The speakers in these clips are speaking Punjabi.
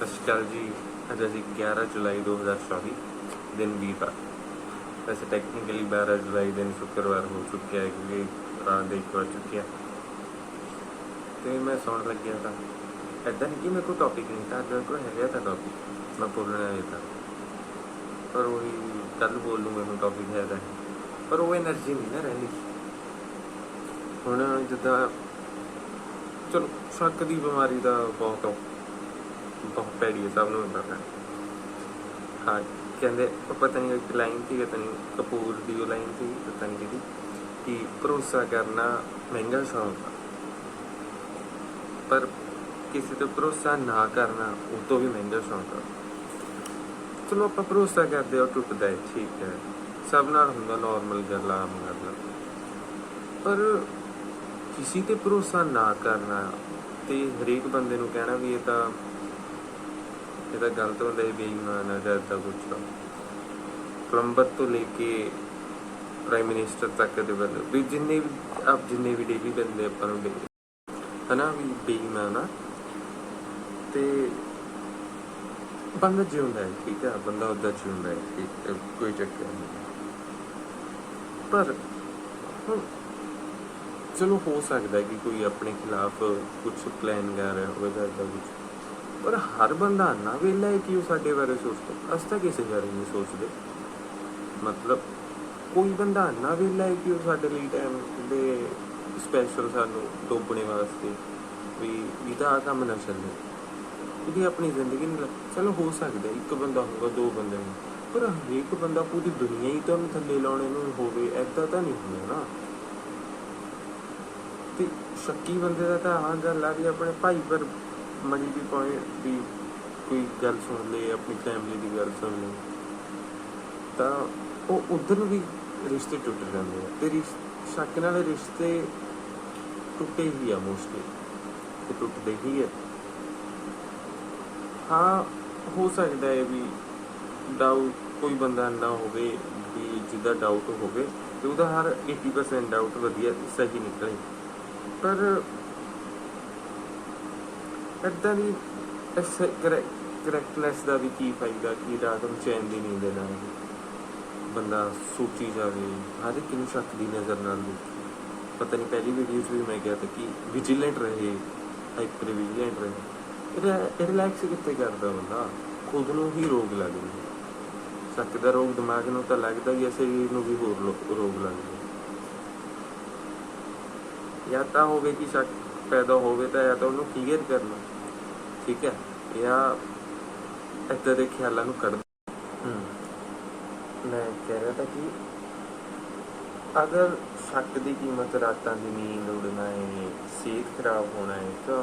ਸਤਿ ਸ਼੍ਰੀ ਅਕਾਲ ਜੀ। ਅੱਜ ਅਸੀਂ 11 ਜੁਲਾਈ 2024 ਦਿਨ ਵੀਰਵਾਰ ਵੈਸੇ ਟੈਕਨੀਕਲੀ 12 ਜੁਲਾਈ ਦਿਨ ਸ਼ੁੱਕਰਵਾਰ ਹੋ ਚੁੱਕਿਆ ਹੈ ਕਿਉਂਕਿ ਰਾਤ ਦੇ 1 ਵਜ ਚੁੱਕਿਆ ਤੇ ਮੈਂ ਸੌਣ ਲੱਗਿਆ ਤਾਂ। ਐਦਾਂ ਨਹੀਂ ਕਿ ਮੇਰੇ ਕੋਲ ਟੌਪਿਕ ਨਹੀਂ ਤਾਂ ਜਦੋਂ ਕੋਈ ਹੈਗਾ ਤਾਂ ਟੌਪਿਕ ਮੈਂ ਬੋਲਣਾ ਇਹ ਤਾਂ। ਪਰ ਉਹ ਕੱਲ ਬੋਲ ਲੂੰ ਮੈਨੂੰ ਟੌਪਿਕ ਹੈ ਤਾਂ। ਪਰ ਉਹ એનર્ਜੀ ਨਹੀਂ ਨਾ ਰਹਿੰਦੀ। ਹੁਣ ਜਦੋਂ, ਚਲੋ, ਸ਼ੱਕ ਦੀ ਬਿਮਾਰੀ ਦਾ ਬਹੁਤ ਬਹੁਤ ਭੈੜੀ ਹੈ, ਸਭ ਨੂੰ ਪਤਾ ਹੈ ਹਾਂ, ਕਹਿੰਦੇ ਪਤਾ ਨਹੀਂ ਇੱਕ ਲਾਈਨ ਸੀ, ਪਤਾ ਨਹੀਂ ਕਪੂਰ ਦੀ ਉਹ ਲਾਈਨ ਸੀ, ਪਤਾ ਨਹੀਂ ਕਿਹਦੀ, ਕਿ ਭਰੋਸਾ ਕਰਨਾ ਮਹਿੰਗਾ ਸ਼ੌਂਕ ਆ। ਪਰ ਕਿਸੇ ਤੇ ਭਰੋਸਾ ਨਾ ਕਰਨਾ, ਉਹ ਤੋਂ ਵੀ ਮਹਿੰਗਾ ਸ਼ੌਂਕ ਆ। ਚਲੋ ਆਪਾਂ ਭਰੋਸਾ ਕਰਦੇ ਹਾਂ ਟੁੱਟਦਾ ਹੈ, ਠੀਕ ਹੈ। ਸਭ ਨਾਲ ਹੁੰਦਾ ਨਾਰਮਲ ਗੱਲ ਆ ਆਮ ਗੱਲ। ਪਰ ਕਿਸੇ ਤੇ ਭਰੋਸਾ ਨਾ ਕਰਨਾ ਤੇ ਹਰੇਕ ਬੰਦੇ ਨੂੰ ਕਹਿਣਾ ਵੀ ਇਹ ਤਾਂ ਇਹ ਤਾਂ ਗਲਤ ਹੁੰਦਾ ਹੈ ਬੇਈਮਾਨ ਹੈ ਜਾਂ ਕੁਛ ਪਲੰਬਰ ਤੋਂ ਲੈ ਕੇ ਪ੍ਰਾਈਮ ਮਿਨਿਸਟਰ ਤੱਕ ਦੇ ਬੰਦੇ ਵੀ ਜਿੰਨੇ ਵੀ ਆਪ ਜਿੰਨੇ ਵੀ ਡੇਲੀ ਬੰਦੇ ਆਪਾਂ ਨੂੰ ਮਿਲਦੇ ਹਨਾ ਵੀ ਬੇਈਮਾਨ ਆ। ਤੇ ਬੰਦਾ ਜਿਉਂਦਾ ਹੈ ਠੀਕ ਹੈ ਬੰਦਾ ਉਹਦਾ ਜਿਉਂਦਾ ਹੈ ਠੀਕ ਹੈ, ਕੋਈ ਚੱਕਰ ਨਹੀਂ। ਪਰ ਚਲੋ ਹੋ ਸਕਦਾ ਕਿ ਕੋਈ ਆਪਣੇ ਖਿਲਾਫ ਕੁਝ ਪਲਾਨ ਕਰ ਰਿਹਾ ਹੋਵੇ ਜਾਂ ਕੁਝ ਪਰ ਹਰ ਬੰਦਾ ਨਾ ਵੇਲਾ ਹੈ ਕਿ ਉਹ ਸਾਡੇ ਬਾਰੇ ਸੋਚਦਾ ਅਸ ਤਾਂ ਕਿਸੇ ਬਾਰੇ ਨਹੀਂ ਸੋਚਦੇ। ਮਤਲਬ ਕੋਈ ਬੰਦਾ ਨਾ ਵੇਲਾ ਹੈ ਕਿ ਉਹ ਸਾਡੇ ਲਈ ਟਾਈਮ ਦੇ ਸਪੈਸ਼ਲ ਸਾਨੂੰ ਡੋਬਣੇ ਵਾਸਤੇ ਵੀ ਵੀ ਕੰਮ ਨਾ ਚੱਲੇ ਉਹਦੀ ਆਪਣੀ ਜ਼ਿੰਦਗੀ ਨਹੀਂ ਚਲੋ ਹੋ ਸਕਦਾ ਇੱਕ ਬੰਦਾ ਹੋਊਗਾ, ਦੋ ਬੰਦੇ ਹੋਣ। ਪਰ ਹਰੇਕ ਬੰਦਾ ਪੂਰੀ ਦੁਨੀਆ ਹੀ ਤਾਂ ਥੱਲੇ ਲਾਉਣੇ ਨੂੰ ਹੋਵੇ ਐਦਾਂ ਤਾਂ ਨਹੀਂ ਹੁੰਦਾ ਨਾ। ਤੇ ਸ਼ੱਕੀ ਬੰਦੇ ਦਾ ਤਾਂ ਆਹ ਗੱਲ ਆ ਵੀ ਆਪਣੇ ਭਾਈ ਪਰ ਮਜੀ ਦੀ ਪੁਆਇੰਟ ਵੀ ਕੋਈ ਗੱਲ ਸੁਣ ਲੇ ਆਪਣੀ ਫੈਮਿਲੀ ਦੀ ਗੱਲ ਸੁਣ ਲੇ ਤਾਂ ਉਹ ਉਧਰ ਵੀ ਰਿਸ਼ਤੇ ਟੁੱਟ ਜਾਂਦੇ ਆ ਤੇ ਸ਼ੱਕ ਨਾਲ ਰਿਸ਼ਤੇ ਟੁੱਟੇ ਹੀ ਆ ਮੋਸਟਲੀ ਤੇ ਟੁੱਟਦੇ ਹੀ ਆ। ਹਾਂ, ਹੋ ਸਕਦਾ ਹੈ ਵੀ ਡਾਊਟ ਕੋਈ ਬੰਦਾ ਨਾ ਹੋਵੇ, ਵੀ ਜਿਹਦਾ ਡਾਊਟ ਹੋਵੇ, ਤੇ ਉਹਦਾ ਹਰ 80% ਡਾਊਟ ਵਧੀਆ, ਸਹੀ ਨਿਕਲੇ। ਪਰ ਏਦਾਂ ਦੀ ਇਸ ਕਰੈਕਟਨੈਸ ਦਾ ਵੀ ਕੀ ਫਾਇਦਾ ਕਿ ਰਾਤ ਨੂੰ ਚੈਨ ਦੀ ਨੀਂਦ ਨਾ ਬੰਦਾ ਸੋਚੀ ਜਾਵੇ, ਹਰ ਇੱਕ ਨੂੰ ਸ਼ੱਕ ਦੀ ਨਜ਼ਰ ਨਾਲ ਦੇਖੇ। ਪਤਾ ਨਹੀਂ ਪਹਿਲੀ ਵੀਡੀਓ ਵੀ ਮੈਂ ਕਿਹਾ ਤਾਂ ਕਿ ਵਿਜੀਲੈਂਟ ਰਹੇ ਹਾਈਪਰ ਵਿਜੀਲੈਂਟ ਰਹੇ। ਰਿਲੈਕਸ ਕਿੱਥੇ ਕਰਦਾ ਬੰਦਾ? ਖੁਦ ਨੂੰ ਹੀ ਰੋਗ ਲੱਗਦੀ ਹੈ ਸ਼ੱਕ ਦਾ ਰੋਗ ਦਿਮਾਗ ਨੂੰ ਤਾਂ ਲੱਗਦਾ ਹੀ ਹੈ ਸਰੀਰ ਨੂੰ ਵੀ ਹੋਰ ਲੋ- ਰੋਗ ਲੱਗਦਾ ਜਾਂ ਤਾਂ ਹੋਵੇ ਕਿ ਸ਼ੱਕ ਪੈਦਾ ਹੋਵੇ ਤਾਂ ਜਾਂ ਤਾਂ ਉਹਨੂੰ ਕਲੀਅਰ ਕਰਨਾ। ਠੀਕ ਹੈ? ਜਾਂ ਏਦਾਂ ਦੇ ਖਿਆਲਾਂ ਨੂੰ ਕੱਢ ਹੂੰ। ਮੈਂ ਕਹਿ ਰਿਹਾ ਤਾਂ ਕਿ ਅਗਰ ਸ਼ੱਕ ਦੀ ਕੀਮਤ ਰਾਤਾਂ ਦੀ ਨੀਂਦ ਉੜਨਾ ਹੈ ਸਿਹਤ ਖਰਾਬ ਹੋਣਾ ਹੈ ਤਾਂ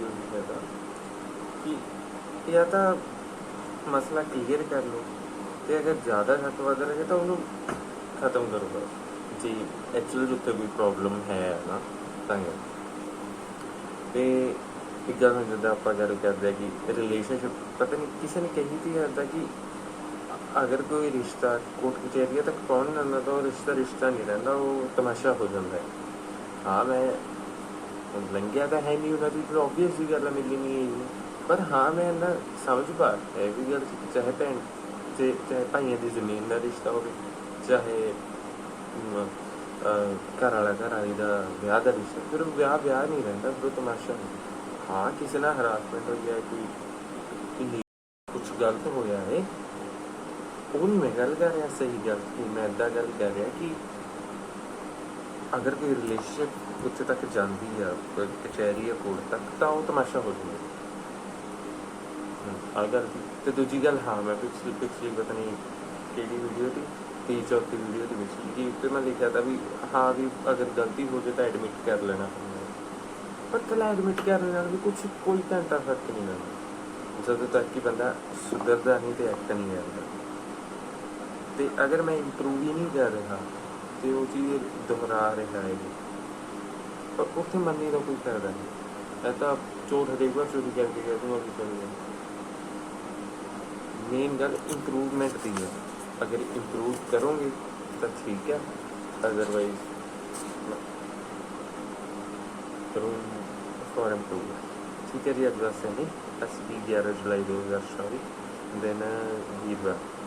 ਇਹ ਹੈਗਾ ਕਿ ਜਾਂ ਤਾਂ ਮਸਲਾ ਕਲੀਅਰ ਕਰ ਲਓ ਤੇ ਅਗਰ ਜ਼ਿਆਦਾ ਸ਼ੱਕ ਵੱਧ ਰਿਹਾ ਤਾਂ ਉਹਨੂੰ ਖਤਮ ਕਰੋ ਬਸ। ਜੀ ਐਕਚੁਅਲੀ ਉੱਥੇ ਕੋਈ ਪ੍ਰੋਬਲਮ ਹੈ ਨਾ ਤਾਂ ਤੇ ਇੱਕ ਗੱਲ ਹੁਣ ਜਿੱਦਾਂ ਆਪਾਂ ਗੱਲ ਕਰਦੇ ਆ ਕਿ ਰਿਲੇਸ਼ਨਸ਼ਿਪ ਪਤਾ ਨਹੀਂ ਕਿਸੇ ਨੇ ਕਹੀ ਸੀ ਇਦਾਂ ਕਿ ਅਗਰ ਕੋਈ ਰਿਸ਼ਤਾ ਕੋਰਟ ਕਚਹਿਰੀਆਂ ਤੱਕ ਪਹੁੰਚ ਜਾਂਦਾ ਤਾਂ ਉਹ ਰਿਸ਼ਤਾ ਰਿਸ਼ਤਾ ਨਹੀਂ ਰਹਿੰਦਾ ਉਹ ਤਮਾਸ਼ਾ ਹੋ ਜਾਂਦਾ ਹੈ। ਹਾਂ ਮੈਂ ਹੁਣ ਲੰਘਿਆ ਤਾਂ ਹੈ ਨਹੀਂ ਉਹਨਾਂ ਦੀ ਤਾਂ ਆਬਵੀਅਸ ਹੀ ਗੱਲ ਆ, ਮਿਲੀ ਨਹੀਂ ਹੈ ਪਰ ਹਾਂ ਮੈਂ ਨਾ ਸਮਝ ਪਾ ਹੈ ਵੀ ਗੱਲ ਚਾਹੇ ਭੈਣ ਤੇ ਚਾਹੇ ਭਾਈਆਂ ਦੀ ਜ਼ਮੀਨ ਦਾ ਰਿਸ਼ਤਾ ਹੋਵੇ ਚਾਹੇ ਘਰ ਵਾਲਾ ਘਰ ਵਾਲੀ ਦਾ ਵਿਆਹ ਦਾ ਰਿਸ਼ਤਾ ਫਿਰ ਵਿਆਹ ਵਿਆਹ ਨਹੀਂ ਰਹਿੰਦਾ, ਫਿਰ ਤਮਾਸ਼ਾ ਹਾਂ, ਕਿਸੇ ਨਾਲ ਹਰਾਸਮੈਂਟ ਹੋਈ ਹੈ ਕੋਈ ਕੁਝ ਗਲਤ ਹੋਇਆ ਹੈ। ਉਹ ਨਹੀਂ ਮੈਂ ਗੱਲ ਕਰ ਰਿਹਾ, ਸਹੀ ਗੱਲ ਨਹੀਂ, ਮੈਂ ਏਦਾਂ ਗੱਲ ਕਰ ਰਿਹਾ ਕਿ ਅਗਰ ਕੋਈ ਰਿਲੇਸ਼ਨਸ਼ਿਪ ਉੱਥੇ ਤੱਕ ਜਾਂਦੀ ਆ ਕਚਹਿਰੀ ਜਾਂ ਕੋਰਟ ਤੱਕ, ਤਾਂ ਉਹ ਤਮਾਸ਼ਾ ਹੋ ਜਾਂਦਾ। ਆ ਤੇ ਦੂਜੀ ਗੱਲ, ਹਾਂ, ਮੈਂ ਪਿਛਲੀ ਪਿਛਲੀ ਪਤਾ ਨਹੀਂ ਕਿਹੜੀ ਵੀਡੀਓ ਦੀ? ਤੀ ਚੌਥੀ ਵੀਡੀਓ ਦੇ ਵਿੱਚ ਕਿ ਉੱਤੇ ਮੈਂ ਲਿਖਿਆ ਤਾਂ ਵੀ, ਹਾਂ ਵੀ ਅਗਰ ਗਲਤੀ ਹੋ ਜਾਏ ਤਾਂ ਐਡਮਿਟ ਕਰ ਲੈਣਾ। ਪਰ ਕਲਾ ਐਡਮਿਟ ਕਰਨ ਨਾਲ ਵੀ ਕੁਝ ਕੋਈ ਘੰਟਾ ਫ਼ਰਕ ਨਹੀਂ ਪੈਂਦਾ। ਜਦੋਂ ਤੱਕ ਕਿ ਬੰਦਾ ਸੁਧਰਦਾ ਨਹੀਂ ਤੇ ਐਕਟ ਨਹੀਂ ਕਰਦਾ। ਤੇ ਅਗਰ ਮੈਂ ਇੰਪਰੂਵ ਹੀ ਨਹੀਂ ਕਰ ਰਿਹਾ, ਤੇ ਉਹ ਚੀਜ਼ ਦੁਹਰਾ ਰਿਹਾ ਹੈ। ਪਰ ਉੱਥੇ ਮੰਨੀ ਦਾ ਕੋਈ ਫਾਇਦਾ ਨਹੀਂ। ਇਹ ਤਾਂ ਚੋਟ ਹਰੇਕ ਸ਼ੁਰੂ ਕਰਕੇ ਗਿਆ, ਤੂੰ ਅਭੀ ਚੱਲ ਗਿਆ ਮੇਨ ਗੱਲ ਇੰਪਰੂਵਮੈਂਟ ਦੀ ਹੈ। अगर इम्प्रूव करोगे तो ठीक है अदरवाइज रूम फॉर इम्प्रूव ठीक है जी अगला सही अस्सी ग्यारह जुलाई दो हज़ार चौबीस देन वीरवार